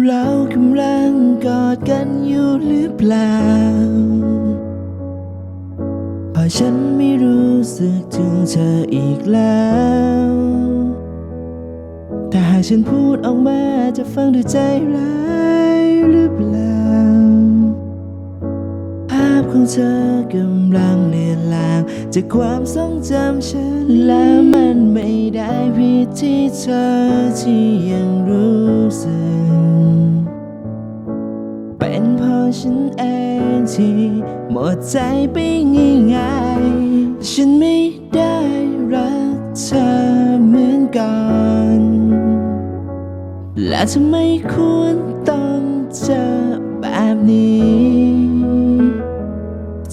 เรากำลังกอดกันอยู่หรือเปล่าพราะฉันไม่รู้สึกถึงเธออีกแล้ว แต่หากฉันพูดออกมาจะฟังดูใจร้ายหรือเปล่า ภาพของเธอกำลังเลือนลาง จากความทรงจำฉันและมันไม่ได้ผิดที่เธอที่ยังรู้สึก ฉันเองที่หมดใจไปง่ายๆฉันไม่ได้รักเธอเหมือนก่อนและทำไมควรต้องเจอแบบนี้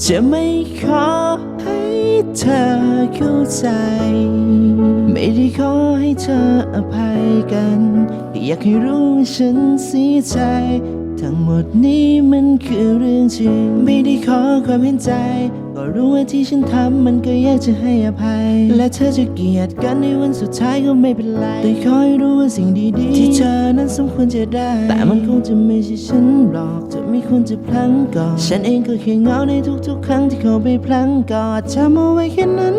จะไม่ขอให้เธอเข้าใจ ไม่ได้ขอให้เธออภัยกัน อยากให้รู้ฉันเสียใจ ทั้งหมดนี้มันคือเรื่องจริง ไม่ได้ขอความเห็นใจ ก็รู้ว่าที่ฉันทำมันก็อยากจะให้อภัย และเธอจะเกลียดกันในวันสุดท้ายก็ไม่เป็นไร แต่ขอให้รู้ว่าสิ่งดีๆ ที่เธอนั้นสมควรจะได้ แต่มันคงจะไม่ใช่ฉันหรอกเธอไม่ควรจะพลั้งก่อน ฉันเองก็แค่เหงาในทุกๆ ครั้งที่เขาไปพลั้งกอดจำเอาไว้แค่นั้น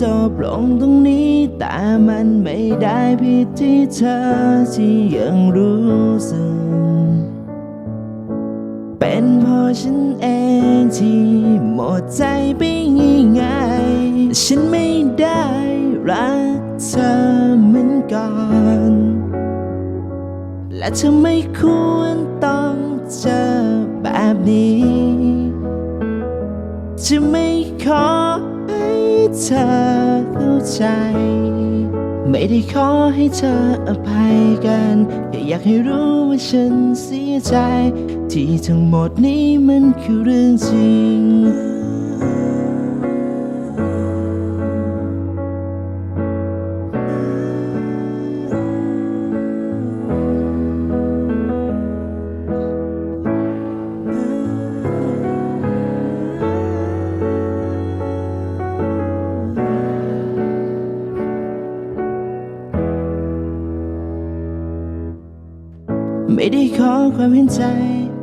จบลงตรงนี้ แต่มันไม่ได้ผิดที่เธอที่ยังรู้สึก เป็นเพราะฉันเองที่หมดใจไปง่ายๆฉันไม่ได้รักเธอเหมือนก่อนและเธอไม่ควรต้องเจอแบบนี้ จะไม่ขอ เธอเข้าใจ ไม่ได้ขอให้เธออภัยกันแค่อยากให้รู้ว่าฉันเสียใจ ที่ทั้งหมดนี้มันคือเรื่องจริง ไม่ได้ขอความเห็นใจ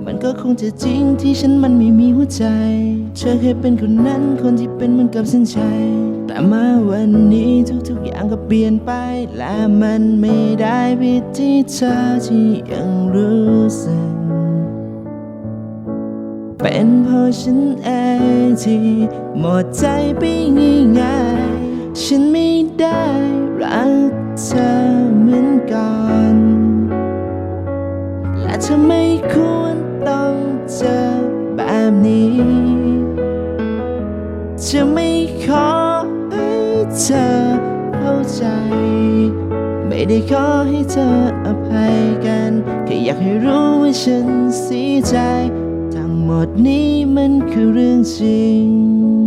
มันก็คงจะจริงที่ฉันมันไม่มีหัวใจ เธอเคยเป็นคนนั้นคนที่เป็นเหมือนกับเส้นชัย แต่มาวันนี้ทุกๆอย่างก็เปลี่ยนไป และมันไม่ได้ผิดที่เธอที่ยังรู้สึก เป็นเพราะฉันเองที่หมดใจไปง่ายๆฉันไม่ได้รักเธอ แบบนี้ จะไม่ขอให้เธอเข้าใจ ไม่ได้ขอให้เธออภัยกัน แค่อยากให้รู้ว่าฉันเสียใจ ทั้งหมดนี้มันคือเรื่องจริง